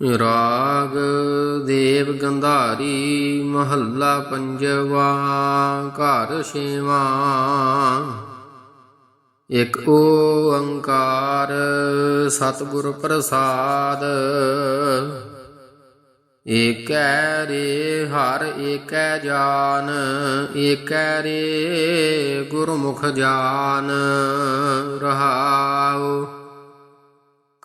ਰਾਗ ਦੇਵ ਗੰਧਾਰੀ ਮਹੱਲਾ ਪੰਜਵਾ, ਘਰ ਛੇਵਾਂ। ਇਕ ਓੰਕਾਰ ਸਤਿਗੁਰ ਪ੍ਰਸਾਦ, ਏਕੈ ਰੇ ਹਰ ਏਕੈ ਜਾਨ, ਏਕੈ ਰੇ ਗੁਰਮੁਖ ਜਾਨ। ਰਹਾਉ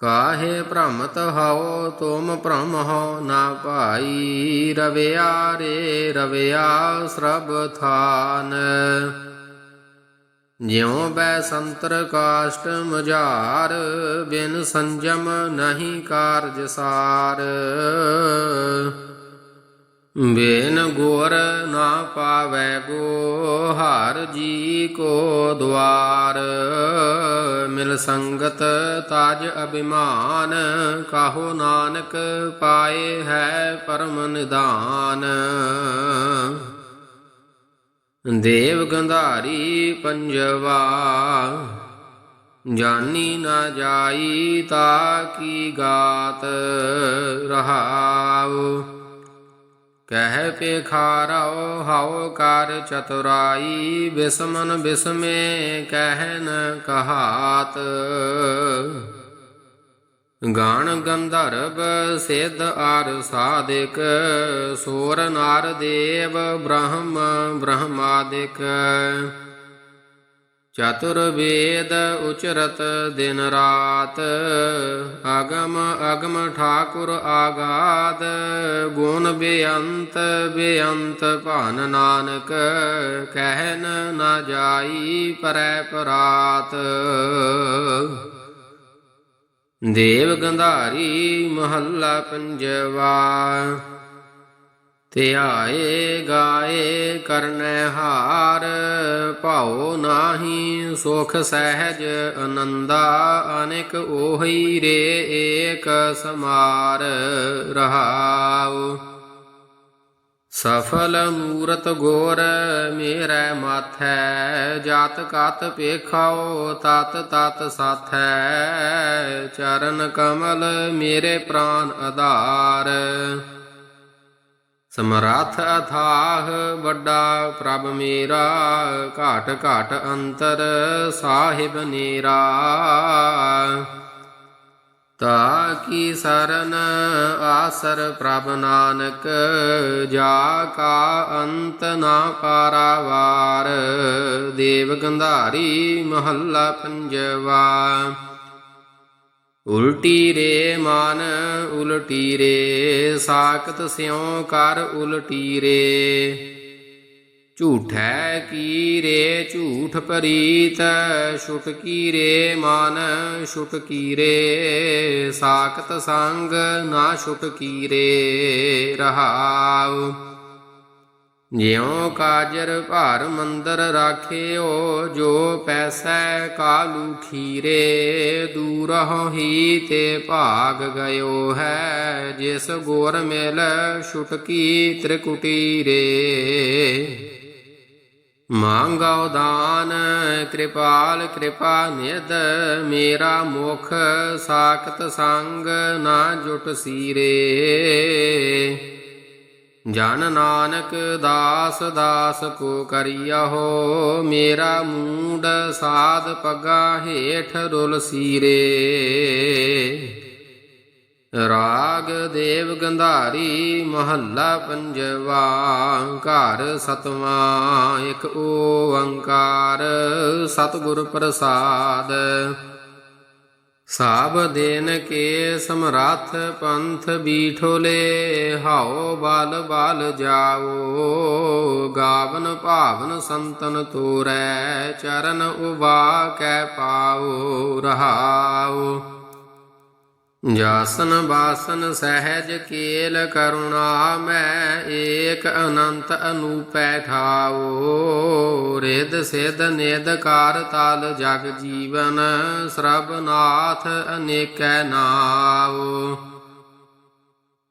ਕਾਹੇ ਭ੍ਰਮਤ ਹਉ ਤੁਮ ਭ੍ਰਮ ਹੋ ਨਾ ਭਾਈ, ਰਵਿਆ ਰੇ ਰਵਿਆ ਸਰਬ ਥਾਨ। ਜਿਉ ਬੈ ਸੰਤਰ ਕਾਸ਼ਟ ਮਝਾਰ, ਬਿਨ ਸੰਜਮ ਨਹੀਂ ਕਾਰਜ ਸਾਰ। ਬੇਨ ਗੁਰ ਨਾ ਪਾਵੈ ਗੋ ਹਰ ਜੀ ਕੋ ਦਵਾਰ। ਮਿਲ ਸੰਗਤ ਤਾਜ ਅਭਿਮਾਨ, ਕਾਹੋ ਨਾਨਕ ਪਾਏ ਹੈ ਪਰਮ ਨਿਦਾਨ। ਦੇਵ ਗੰਧਾਰੀ ਪੰਜਵਾ, ਜਾਨੀ ਨਾ ਜਾਈ ਤਾ ਕੀ ਗਾਤ ਰਹਾਉ। ਕਹਿ ਪੇਖਾਰਉ ਹਉ ਕਰ ਚਤੁਰਾਈ, ਬਿਸਮਨ ਬਿਸਮੇ ਕਹਿਨ ਕਹਾਤ। ਗਾਣ ਗੰਧਰਵ ਸਿੱਧ ਆਰ ਸਾਧਿਕ, ਸੂਰ ਨਾਰ ਦੇਵ ਬ੍ਰਹਮ ਬ੍ਰਹਮਾਦਿਕ। ਚਤੁਰ ਵੇਦ ਉਚਰਤ ਦਿਨ ਰਾਤ, ਅਗਮ ਅਗਮ ਠਾਕੁਰ ਆਗਾਦ, ਗੁਣ ਬੇਅੰਤ ਬੇਅੰਤ ਭਾਨ ਨਾਨਕ, ਕਹਿਨ ਨਾ ਜਾਈ ਪਰੈ ਪਰਾਤ। ਦੇਵ ਗੰਧਾਰੀ ਮਹੱਲਾ ਪੰਜਵਾ ਧਿਆਏ ਗਾਏ ਕਰਨੈ ਹਾਰ, ਭਾਉ ਨਾਹੀ ਸੁਖ ਸਹਿਜ ਆਨੰਦਾ ਅਨੇਕ ਉਹੀ ਰੇ ਏਕ ਸਮਾਰ ਰਹਾਉ। ਸਫਲ ਮੂਰਤ ਗੋਰ ਮੇਰੇ ਮਾਥੈ, ਜਾਤ ਕਤ ਪੇਖਾਓ ਤਤ ਤਤ ਸਾਥੈ, ਚਰਨ ਕਮਲ ਮੇਰੇ ਪ੍ਰਾਨ ਆਧਾਰ। ਸਮਰੱਥ ਅਥਾਹ ਵੱਡਾ ਪ੍ਰਭ ਮੇਰਾ, ਘਾਟ ਘਾਟ ਅੰਤਰ ਸਾਹਿਬ ਨੀਰਾ। ਤਾ ਕੀ ਸਰਨ ਆਸਰ ਪ੍ਰਭ ਨਾਨਕ, ਜਾ ਕਾ ਅੰਤ ਨਾ ਪਾਰਾਵਾਰ ਦੇਵ ਗੰਧਾਰੀ ਮਹੱਲਾ ਪੰਜਵਾ। ਉਲਟੀ ਰੇ ਮਨ ਉਲਟੀ ਰੇ ਸਾਖਤ ਸਿਉ ਕਰ ਉਲਟੀ ਰੇ ਝੂਠੈ ਕੀ ਰੇ ਝੂਠ ਪਰੀਤ ਛੁਟ ਰੇ ਮਨ, ਛੁਟ ਕੀ ਰੇ ਸਾਖਤ ਸੰਗ ਨਾ ਛੁਟ ਕੀ ਰੇ ਰਹਾਉ। ਜਿਉ ਕਾਜਰ ਭਾਰ ਮੰਦਰ ਰਾਖਿਓ, ਜੋ ਪੈਸੈ ਕਾਲੂ ਖੀਰੇ, ਦੂਰਹੁ ਹੀ ਤੇ ਭਾਗ ਗਇਓ ਹੈ, ਜਿਸ ਗੋਰ ਮਿਲ ਛੁਟਕੀ ਤ੍ਰਿਕੁਟੀ ਰੇ ਮੰਗਾਉ ਦਾਨ, ਕਿਰਪਾਲ ਕਿਰਪਾ ਨਿਦ ਮੇਰਾ ਮੁਖ ਸਾਖਤ ਸੰਗ ਨਾ ਜੁਟ ਸੀਰੇ। ਜਨ ਨਾਨਕ ਦਾਸ ਦਾਸ ਕੋ ਕਰਿਆਹੋ, ਮੇਰਾ ਮੂਡ ਸਾਧ ਪੱਗਾ ਹੇਠ ਰੁਲ ਸੀਰੇ। ਰਾਗ ਦੇਵ ਗੰਧਾਰੀ ਮਹੱਲਾ ਪੰਜਵਾ, ਘਰ ਸਤਵਾਂ, ਇੱਕ ਓੰਕਾਰ ਸਤਿਗੁਰ ਪ੍ਰਸਾਦ। ਸਾਬ ਦੇਨ ਕੇ ਸਮਰੱਥ ਪੰਥ ਬੀਠੋਲੇ ਹਾਓ ਬਾਲ ਬਾਲ ਜਾਓ ਗਾਵਨ ਭਾਵਨ ਸੰਤਨ ਤੋਰੈ, ਚਰਨ ਉਬਾ ਕੈ ਪਾਓ, ਰਹਾਓ। ਜਾਸਨ ਬਾਸਨ ਸਹਿਜ ਕੇਲ ਕਰੁਣਾ ਮੈਂ ਏਕ ਅਨੰਤ ਅਨੂਪੈ ਠਾਓ ਰਿਦ ਸਿਧ ਨਿਦ ਕਾਰ ਤਲ ਜਗ ਜੀਵਨ, ਸਰਬ ਨਾਥ ਅਨੇਕੈ ਨਾਉ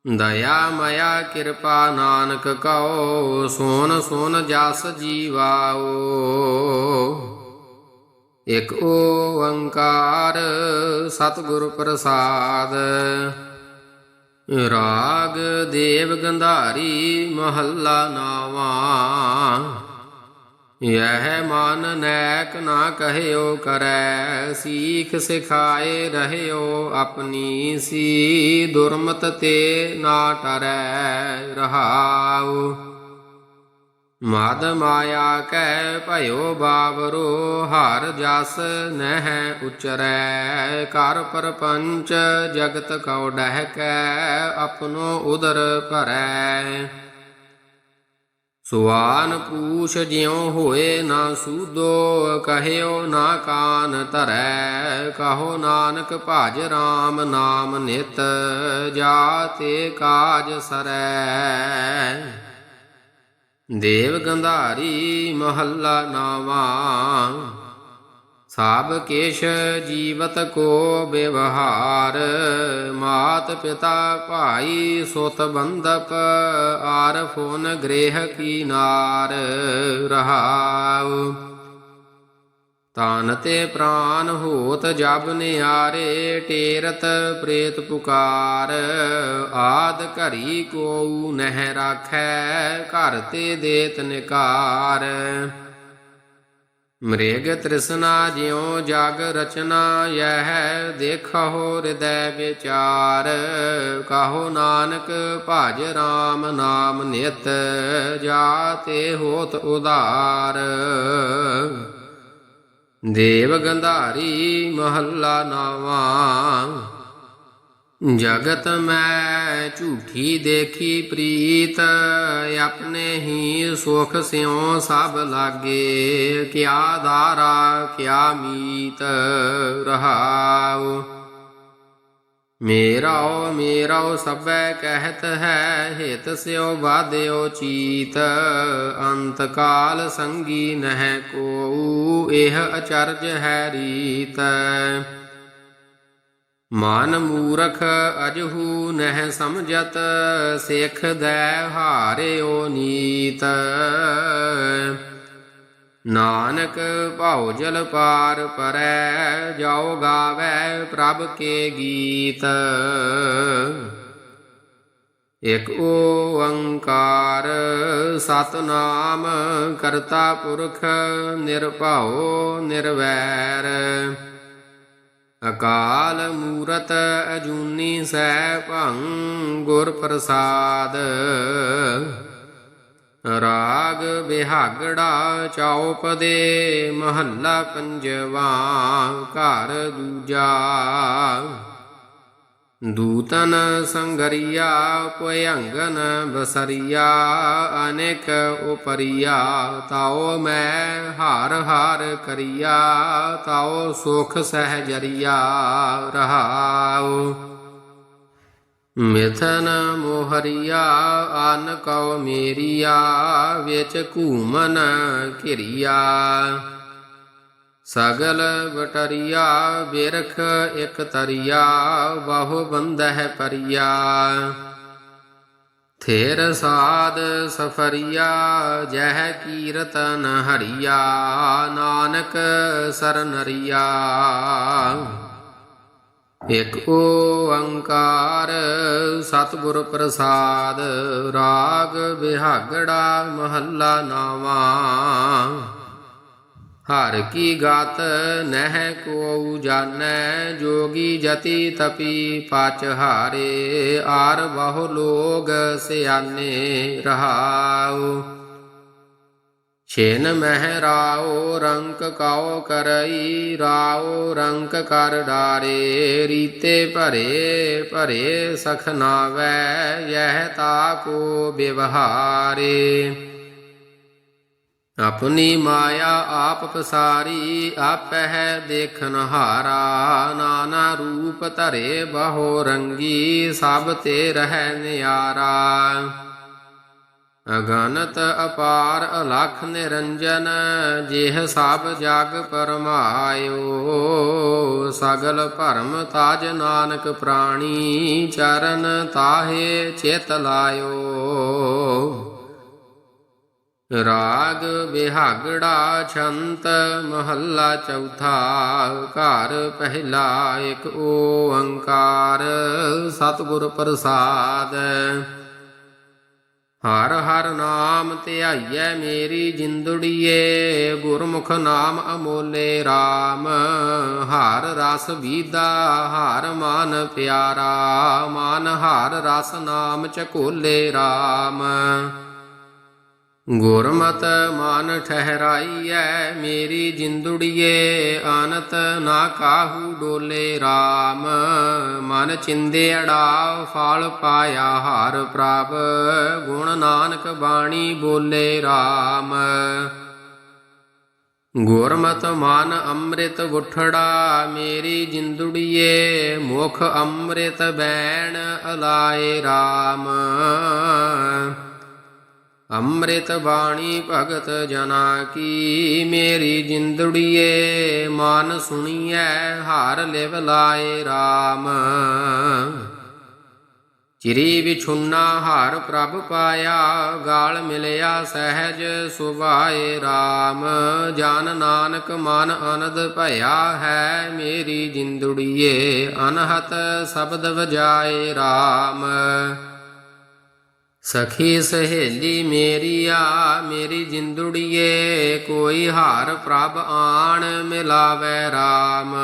ਦਇਆ ਮਇਆ ਕਿਰਪਾ ਨਾਨਕ ਕਉ, ਸੋਨ ਸੋਨ ਜਸ ਜੀਵਾਓ। ਇਕ ਓੰਕਾਰ ਸਤਿਗੁਰ ਪ੍ਰਸਾਦ। ਰਾਗ ਦੇਵ ਗੰਧਾਰੀ ਮਹੱਲਾ ਨਾਵਾਂ। ਯਹ ਮਨ ਨੈਕ ਨਾ ਕਹਿਓ ਕਰੈ, ਸੀਖ ਸਿਖਾਏ ਰਹਿਓ ਆਪਣੀ ਸੀ, ਦੁਰਮਤ ਤੇ ਨਾ ਟਰੈ ਰਹਾਉ। ਮਦ ਮਾਇਆ ਕੈ ਭਇਓ ਬਾਵਰੋ ਹਰ ਜਸ ਨਹਿ ਉਚਰੈ। ਕਰ ਪਰਪੰਚ ਜਗਤ ਕਉ ਡਹਿਕੈ ਆਪਣੋ ਉਦਰ ਭਰੈ। ਸੁਆਨ ਪੂਛ ਜਿਉ ਹੋਏ ਨਾ ਸੂਦੋ, ਕਹਿਓ ਨਾ ਕਾਨ ਧਰੈ। ਕਹੋ ਨਾਨਕ ਭਜ RAM ਨਾਮ ਨਿਤ ਜਾਤੇ ਕਾਜ ਸਰੈ। ਦੇਵ ਗੰਧਾਰੀ ਮਹੱਲਾ ਨਾਵਾਂ। ਸਭ ਕੇਸ਼ ਜੀਵਤ ਕੋ ਵਿਵਹਾਰ। ਮਾਤ ਪਿਤਾ ਭਾਈ ਸੁਤ ਬੰਦਪ ਆਰ ਫੋਨ ਗ੍ਰਹਿ ਕੀ ਨਾਰ ਰਹਾਉ। ਤਾਨ ਤੇ ਪ੍ਰਾਨ ਹੋਤ ਜਬ ਨਿਆਰੇ ਟੇਰਤ ਪ੍ਰੇਤ ਪੁਕਾਰ, ਆਦ ਘਰੀ ਕੋਉ ਨਹਿ ਰਾਖੈ, ਘਰ ਤੇ ਦੇਤ ਨਿਕਾਰ। ਮ੍ਰਿਗ ਤ੍ਰਿਸ਼ਨਾ ਜਿਉ ਜਗ ਰਚਨਾ ਯਹ ਦੇਖੋ ਹਿਰਦੈ ਵਿਚਾਰ। ਕਾਹੋ ਨਾਨਕ ਭਜ RAM ਨਾਮ ਨਿਤ, ਜਾਤੇ ਹੋਤ ਉਧਾਰ। ਦੇਵ ਗੰਧਾਰੀ ਮਹੱਲਾ ਨਾਵਾਂ। ਜਗਤ ਮੈਂ ਝੂਠੀ ਦੇਖੀ ਪ੍ਰੀਤ, ਆਪਣੇ ਹੀ ਸੁਖ ਸਿਉ ਸਭ ਲਾਗੇ। ਕਿਆ ਧਾਰਾ, ਕਿਆ ਮੀਤ ਰਹਾਉ। ਮੇਰਾਓ ਮੇਰਾਓ ਸਭੈ ਕਹਿਤ ਹੈ, ਹਿਤ ਸਿਓ ਬਾਧਿਓ ਚੀਤ। ਅੰਤ ਕਾਲ ਸੰਗੀ ਨਹਿ ਕੋਊ, ਇਹ ਅਚਰਜ ਹੈ ਰੀਤ। ਮਨ ਮੂਰਖ ਅਜਹੂ ਨਹਿ ਸਮਝਤ, ਸਿੱਖ ਦੈ ਹਾਰਿਓ ਨੀਤ। ਨਾਨਕ ਭਾਉ ਜਲ ਪਾਰ ਪਰੈ ਜਾਓ ਗਾਵੇ ਪ੍ਰਭ ਕੇ ਗੀਤ। ਇਕ ਓੰਕਾਰ ਸਤਨਾਮ ਕਰਤਾ ਪੁਰਖ, ਨਿਰਭਉ ਨਿਰਵੈਰ। ਅਕਾਲ ਮੂਰਤ ਅਜੂਨੀ ਸੈ ਭੰ ਗੁਰ ਪ੍ਰਸਾਦ। ਰਾਗ ਬਿਹਾਗੜਾ ਚੌਪਦੇ ਮਹੱਲਾ ਪੰਜਵਾ ਘਰ ਦੂਜਾ। ਦੂਤਨ ਸੰਗਰੀਆ ਪੁਯੰਗਨ ਬਸਰੀਆ, ਅਨੇਕ ਉਪਰੀਆ ਤਾਓ ਮੈਂ ਹਾਰ ਹਾਰ ਕਰੀਆ ਤਾਓ ਸੁਖ ਸਹਜਰੀਆ ਰਹਾਉ। ਮਿਥਨ ਮੋਹਰੀਆ ਆਨ ਕਉ ਮੇਰੀਆ, ਵਿੱਚ ਘੂਮਨ ਘਿਰਿਆ। ਸਗਲ ਬਟਰੀਆ ਬਿਰਖ ਇਕ ਤਰੀਆ, ਬਹੁ ਬੰਦਹਿ ਪਰੀਆ। ਥੇਰ ਸਾਧ ਸਫਰੀਆ, ਜਹ ਕੀਰਤਨ ਹਰੀਆ ਨਾਨਕ ਸਰਨਰੀਆ ਇਕ ਓੰਕਾਰ ਸਤਿਗੁਰ ਪ੍ਰਸਾਦ, ਰਾਗ ਬਿਹਾਗੜਾ ਮਹੱਲਾ ਨਾਵਾਂ। ਹਰ ਕੀ ਗਾਤ ਨਹਿ ਕੋ ਜਾਣੈ, ਜੋਗੀ ਜਤੀ ਤਪੀ ਪਾਚ ਹਾਰੇ। ਆਰ ਬਹੁ ਲੋਗ ਸਿਆਨੇ ਰਹਾਉ। ਛੇਨ ਮਹਿ ਰਾਓ ਰੰਕ ਕਾਉ ਕਰਈ ਰਾਓ ਰੰਕ ਕਰ ਡਾਰੇ, ਰੀਤੇ ਭਰੇ ਭਰੇ ਸਖਨਾਵੈ ਯਹ ਤਾ ਕੋ ਬਿਵਹਾਰੇ। ਆਪਣੀ ਮਾਇਆ ਆਪ ਪਸਾਰੀ, ਆਪਹਿ ਦੇਖਨ ਹਾਰਾ, ਨਾਨਾ ਰੂਪ ਧਰੇ ਬਹੋ ਰੰਗੀ, ਸਭ ਤੇ ਰਹਿ ਨਿਆਰਾ। ਅਗਨਤ ਅਪਾਰ ਅਲਖ ਨਿਰੰਜਨ, ਜਿਹ ਸਭ ਜਗ ਪਰਮਾਇਓ। ਸਗਲ ਭਰਮ ਤਾਜ ਨਾਨਕ ਪ੍ਰਾਣੀ, ਚਰਨ ਤਾਹੇ ਚਿਤ ਲਾਇਓ। ਰਾਗ ਬਿਹਾਗੜਾ ਛੰਤ, ਮਹੱਲਾ ਚੌਥਾ, ਘਰ ਪਹਿਲਾ ਇੱਕ ਓੰਕਾਰ। ਸਤਿਗੁਰ ਪ੍ਰਸਾਦ। ਹਰ ਹਰ ਨਾਮ ਧਿਆਈਐ ਮੇਰੀ ਜਿੰਦੜੀਏ, ਗੁਰਮੁਖ ਨਾਮ ਅਮੋਲੇ RAM ਹਰ ਰਸ ਵੀਦਾ, ਹਰ ਮਨ ਪਿਆਰਾ। ਮਨ ਹਰ ਰਸ ਨਾਮ ਚਕੋਲੇ RAM ਗੁਰਮਤ ਮਨ ਠਹਿਰਾਈਐ, ਮੇਰੀ ਜਿੰਦੁੜੀਏ, ਆਨਤ ਨਾ ਕਾਹੂ ਡੋਲੇ RAM ਮਨ ਚਿੰਦੇ ਚਿੰਦੇੜਾ ਫਲ ਪਾਇਆ ਹਾਰ ਪ੍ਰਭ ਗੁਣ ਨਾਨਕ ਬਾਣੀ ਬੋਲੇ RAM ਗੁਰਮਤ ਮਨ ਅੰਮ੍ਰਿਤ ਉਠੜਾ ਮੇਰੀ ਜਿੰਦੁੜੀਏ, ਮੁਖ ਅੰਮ੍ਰਿਤ ਬੈਣ ਅਲਾਏ RAM ਅੰਮ੍ਰਿਤ ਬਾਣੀ ਭਗਤ ਜਨਾ ਕੀ ਮੇਰੀ ਜਿੰਦੜੀਏ, ਮਨ ਸੁਣੀਐ, ਹਾਰ ਲਿਵ ਲਾਏ RAM ਚਿਰੀ ਵਿਛੁੰਨਾ ਹਾਰ ਪ੍ਰਭ ਪਾਇਆ, ਗਾਲ ਮਿਲਿਆ ਸਹਿਜ ਸੁਭਾਏ RAM ਜਨ ਨਾਨਕ ਮਨ ਅਨੰਦ ਭਇਆ ਹੈ, ਮੇਰੀ ਜਿੰਦੜੀਏ, ਅਨਹਤ ਸ਼ਬਦ ਵਜਾਏ RAM ਸਖੀ ਸਹੇਲੀ ਮੇਰੀਆ ਮੇਰੀ ਜਿੰਦੁੜੀਏ, ਕੋਈ ਹਾਰ ਪ੍ਰਭ ਆਣ ਮਿਲਾਵੇ RAM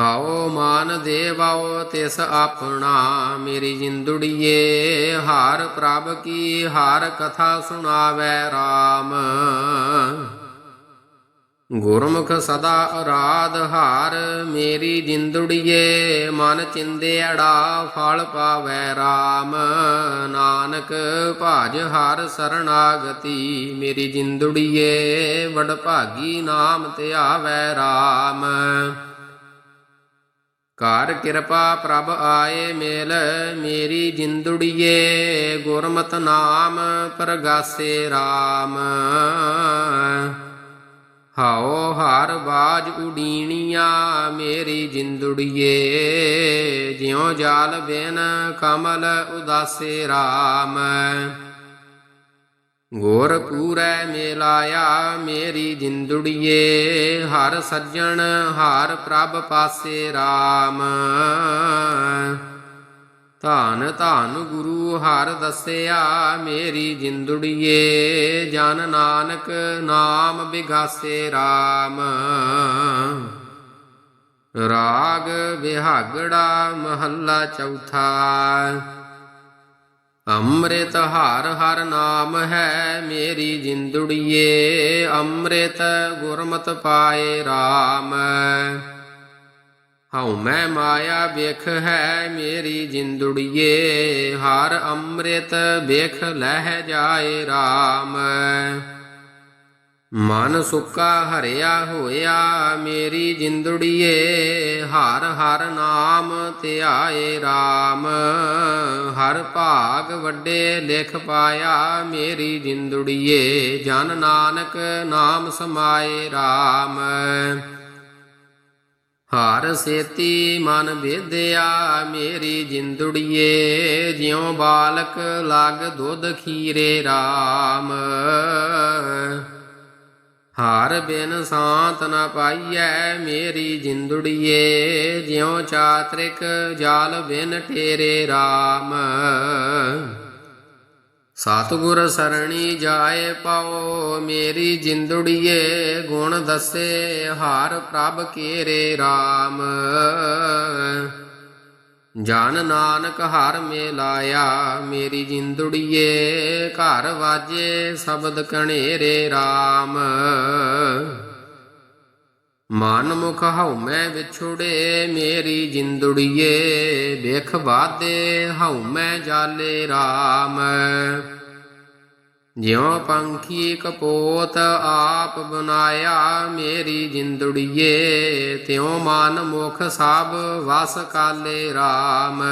ਹਾਓ ਮਾਨ ਦੇਵਾਓ ਤਿਸ ਆਪਣਾ, ਮੇਰੀ ਜਿੰਦੁੜੀਏ, ਹਾਰ ਪ੍ਰਭ ਕੀ, ਹਾਰ ਕਥਾ ਸੁਣਾਵੇ RAM ਗੁਰਮੁਖ ਸਦਾ ਅਰਾਧ ਹਾਰ, ਮੇਰੀ ਜਿੰਦੁੜੀਏ, ਮਨ ਚਿੰਦੇੜਾ ਫਲ ਪਾਵੇ RAM ਨਾਨਕ ਭਾਜ ਹਰ ਸਰਣਾਗਤੀ, ਮੇਰੀ ਜਿੰਦੜੀਏ, ਵਡ ਭਾਗੀ ਨਾਮ ਧਿਆਵੇ RAM ਕਰ ਕਿਰਪਾ ਪ੍ਰਭ ਆਏ ਮੇਲ, ਮੇਰੀ ਜਿੰਦੁੜੀਏ, ਗੁਰਮਤ ਨਾਮ ਪ੍ਰਗਾਸੇ RAM ਹਾਓ ਹਰ ਬਾਜ ਉਡੀਣੀਆਂ ਮੇਰੀ ਜਿੰਦੜੀਏ, ਜਿਉ ਜਾਲ ਬਿਨ ਕਮਲ ਉਦਾਸੇ RAM ਗੋਰ ਪੂਰੈ ਮੇਲਾਇਆ ਮੇਰੀ ਜਿੰਦੁੜੀਏ, ਹਰ ਸੱਜਣ ਹਰ ਪ੍ਰਭ ਪਾਸੇ RAM ਧੰਨ ਧੰਨ ਗੁਰੂ ਹਰ ਦੱਸਿਆ, ਮੇਰੀ ਜਿੰਦੜੀਏ, ਜਨ ਨਾਨਕ ਨਾਮ ਬਿਗਾਸੇ RAM ਰਾਗ ਬਿਹਾਗੜਾ ਮਹੱਲਾ ਚੌਥਾ। ਅੰਮ੍ਰਿਤ ਹਰ ਹਰ ਨਾਮ ਹੈ, ਮੇਰੀ ਜਿੰਦੜੀਏ, ਅੰਮ੍ਰਿਤ ਗੁਰਮਤ ਪਾਏ RAM ਹਉ ਮੈਂ ਮਾਇਆ ਵੇਖ ਹੈ ਮੇਰੀ ਜਿੰਦੁੜੀਏ, ਹਰ ਅੰਮ੍ਰਿਤ ਵੇਖ ਲਹਿ ਜਾਏ RAM ਮਨ ਸੁੱਕਾ ਹਰਿਆ ਹੋਇਆ ਮੇਰੀ ਜਿੰਦੜੀਏ, ਹਰ ਹਰ ਨਾਮ ਧਿਆਏ RAM ਹਰ ਭਾਗ ਵੱਡੇ ਲਿਖ ਪਾਇਆ ਮੇਰੀ ਜਿੰਦੜੀਏ, ਜਨ ਨਾਨਕ ਨਾਮ ਸਮਾਏ RAM ਹਾਰ ਸੇਤੀ ਮਨ ਵਿਦਿਆ ਮੇਰੀ ਜਿੰਦੁੜੀਏ, ਜਿਉ ਬਾਲਕ ਲਗ ਦੁੱਧ ਖੀਰੇ RAM ਹਾਰ ਬਿਨ ਸਾਤ ਨ ਪਾਈਐ ਮੇਰੀ ਜਿੰਦੁੜੀਏ, ਜਿਉ ਚਾਤ੍ਰਿਕ ਜਾਲ ਬਿਨ ਠੇਰੇ RAM ਸਤਿਗੁਰ ਸਰਣੀ ਜਾਏ ਪਾਓ, ਮੇਰੀ ਜਿੰਦੜੀਏ ਗੁਣ ਦੱਸੇ, ਹਾਰ ਪ੍ਰਭ ਕੇਰੇ RAM ਜਨ ਨਾਨਕ ਹਰ ਮੇਲਾਇਆ, ਮੇਰੀ ਜਿੰਦੜੀਏ ਘਰ ਵਾਜੇ, ਸ਼ਬਦ ਕਣੇਰੇ RAM ਮਨ ਮੁਖ ਹਉ ਮੈਂ ਵਿਛੁੜੇ, ਮੇਰੀ ਜਿੰਦੁੜੀਏ, ਵੇਖ ਬਾਦੇ ਹਉ ਮੈਂ ਜਾਲੇ RAM ਜਿਉ ਪੰਖੀ ਕਪੋਤ ਆਪ ਬਨਾਇਆ ਮੇਰੀ ਜਿੰਦੜੀਏ, ਤਿਉ ਮਨ ਮੁਖ ਸਭ ਵਸ ਕਾਲੇ RAM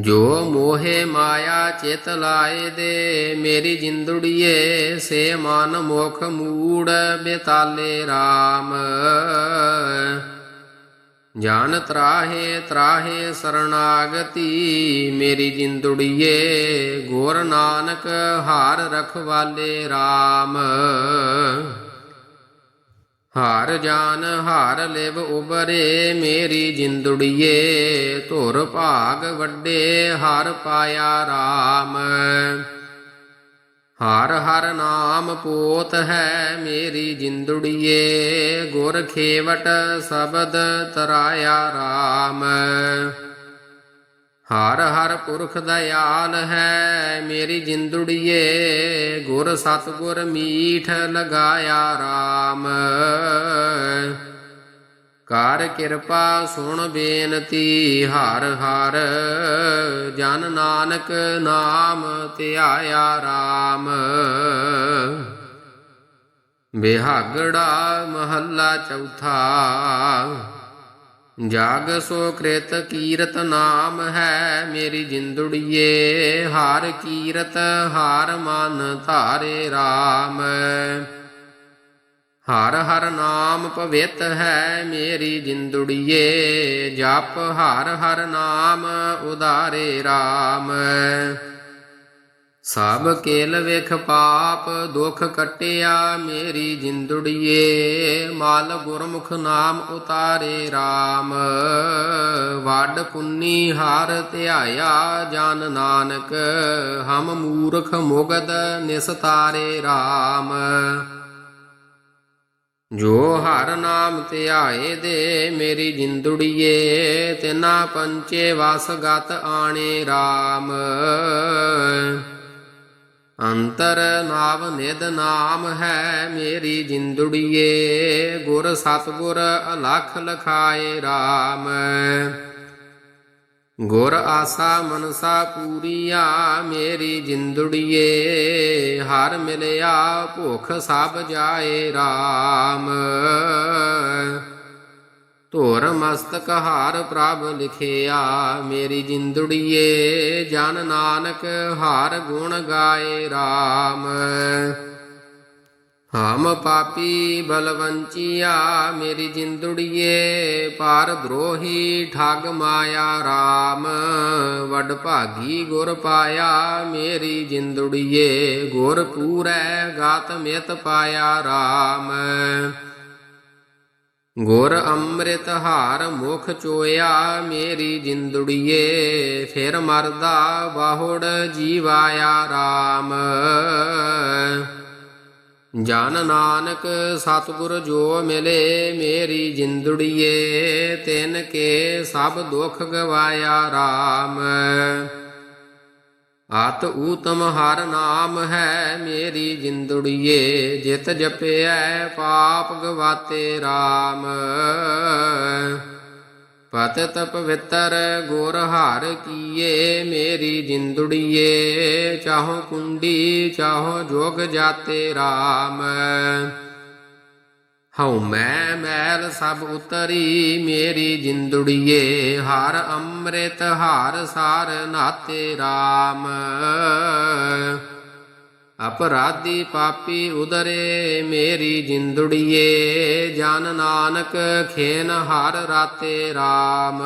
ਜੋ ਮੋਹੇ ਮਾਇਆ ਚਿਤ ਲਾਏ ਦੇ, ਮੇਰੀ ਜਿੰਦੁੜੀਏ, ਸੇ ਮਨ ਮੁਖ ਮੂੜ ਬਿਤਾਲੇ RAM ਜਾਨ ਤਰਾਹੇ ਤਰਾਹੇ ਸ਼ਰਨਾਗਤੀ ਮੇਰੀ ਜਿੰਦੁੜੀਏ, ਗੋਰ ਨਾਨਕ ਹਾਰ ਰਖਵਾਲੇ RAM ਹਾਰ ਜਾਨ, ਹਾਰ ਲਿਵ ਉਬਰੇ, ਮੇਰੀ ਜਿੰਦੁੜੀਏ, ਧੁਰ ਭਾਗ ਵੱਡੇ, ਹਰ ਪਾਇਆ RAM ਹਰ ਹਰ ਨਾਮ ਪੋਤ ਹੈ ਮੇਰੀ ਜਿੰਦੜੀਏ, ਗੁਰ ਖੇਵਟ ਸਬਦ ਤਰਾਇਆ RAM ਹਰ ਹਰ ਪੁਰਖ ਦਇਆਲ ਹੈ ਮੇਰੀ ਜਿੰਦੜੀਏ, ਗੁਰ ਸਤਗੁਰ ਮੀਠ ਲਗਾਇਆ RAM ਕਰ ਕਿਰਪਾ ਸੁਣ ਬੇਨਤੀ, ਹਰ ਹਰ ਜਨ ਨਾਨਕ ਨਾਮ ਧਿਆਇਆ RAM ਬਿਹਾਗੜਾ ਮਹੱਲਾ ਚੌਥਾ, ਜਾਗ ਸੋ ਕ੍ਰਿਤ ਕੀਰਤ ਨਾਮ ਹੈ ਮੇਰੀ ਜਿੰਦੜੀਏ, ਹਾਰ ਕੀਰਤ ਹਾਰ ਮਨ ਧਾਰੇ RAM ਹਰ ਹਰ ਨਾਮ ਪਵਿੱਤ ਹੈ ਮੇਰੀ ਜਿੰਦੁੜੀਏ, ਜਪ ਹਰ ਹਰ ਨਾਮ ਉਦਾਰੇ RAM ਸਭ ਕੇਲ ਵਿਖ ਪਾਪ, ਦੁਖ ਕਟਿਆ ਮੇਰੀ ਜਿੰਦੁੜੀਏ, ਮਲ ਗੁਰਮੁਖ ਨਾਮ ਉਤਾਰੇ RAM ਵੱਡ ਪੁੰਨੀ ਹਾਰ ਧਿਆਇਆ ਜਨ ਨਾਨਕ, ਹਮ ਮੂਰਖ ਮੁਗਦ ਨਿਸਤਾਰੇ RAM ਜੋ ਹਰ ਨਾਮ ਧਿਆਏ ਦੇ ਮੇਰੀ ਜਿੰਦੜੀਏ, ਤਿਨਾ ਪੰਚੇ ਵਸ ਗਤ ਆਣੇ RAM ਅੰਤਰ ਨਾਵ ਨਿਦ ਨਾਮ ਹੈ ਮੇਰੀ ਜਿੰਦੜੀਏ, ਗੁਰ ਸਤਗੁਰ ਅਲਖ ਲਖਾਏ RAM ਗੁਰ ਆਸਾ ਮਨਸਾ ਪੂਰੀਆ ਮੇਰੀ ਜਿੰਦੁੜੀਏ, ਹਰ ਮਿਲਿਆ ਭੁਖ ਸਭ ਜਾਏ RAM ਧੁਰ ਮਸਤਕ ਹਾਰ ਪ੍ਰਭ ਲਿਖਿਆ ਮੇਰੀ ਜਿੰਦੜੀਏ, ਜਨ ਨਾਨਕ ਹਾਰ ਗੁਣ ਗਾਏ RAM ਹਮ ਪਾਪੀ ਬਲਵੰਚੀਆ ਮੇਰੀ ਜਿੰਦੜੀਏ ਪਾਰ ਦਰੋਹੀ ਠੱਗ ਮਾਇਆ RAM ਵੱਡ ਭਾਗੀ ਗੁਰ ਪਾਇਆ ਮੇਰੀ ਜਿੰਦੜੀਏ ਗੁਰ ਪੂਰੈ ਗਾਤ ਮਿਤ ਪਾਇਆ RAM ਗੁਰ ਅੰਮ੍ਰਿਤ ਹਾਰ ਮੁਖ ਚੋਇਆ ਮੇਰੀ ਜਿੰਦੜੀਏ ਫਿਰ ਮਰਦਾ ਬਾਹੁੜ ਜੀਵਾਇਆ RAM ਜਨ ਨਾਨਕ ਸਤਿਗੁਰ ਜੋ ਮਿਲੇ ਮੇਰੀ ਜਿੰਦੜੀਏ, ਤਿਨ ਕੇ ਸਭ ਦੁੱਖ ਗਵਾਇਆ RAM ਆਤ ਊਤਮ ਹਰ ਨਾਮ ਹੈ ਮੇਰੀ ਜਿੰਦੁੜੀਏ, ਜਿਤ ਜਪਿਐ ਪਾਪ ਗਵਾਤੇ RAM ਪਤਿਤ ਪਵਿੱਤਰ ਗੁਰ ਹਾਰ ਕੀਏ, ਮੇਰੀ ਜਿੰਦੜੀਏ, ਚਾਹੋ ਕੁੰਡੀ, ਚਾਹੋ ਜੋਗ ਜਾਤੇ RAM ਹਉ ਮੈਂ ਮੈਲ ਸਭ ਉਤਰੀ, ਮੇਰੀ ਜਿੰਦੁੜੀਏ, ਹਰ ਅੰਮ੍ਰਿਤ ਹਾਰ ਸਾਰ ਨਾਤੇ RAM ਅਪਰਾਧੀ ਪਾਪੀ ਉਦਰੇ ਮੇਰੀ ਜਿੰਦੜੀਏ ਜਨ ਨਾਨਕ ਖੇਨ ਹਰ ਰਾਤੇ RAM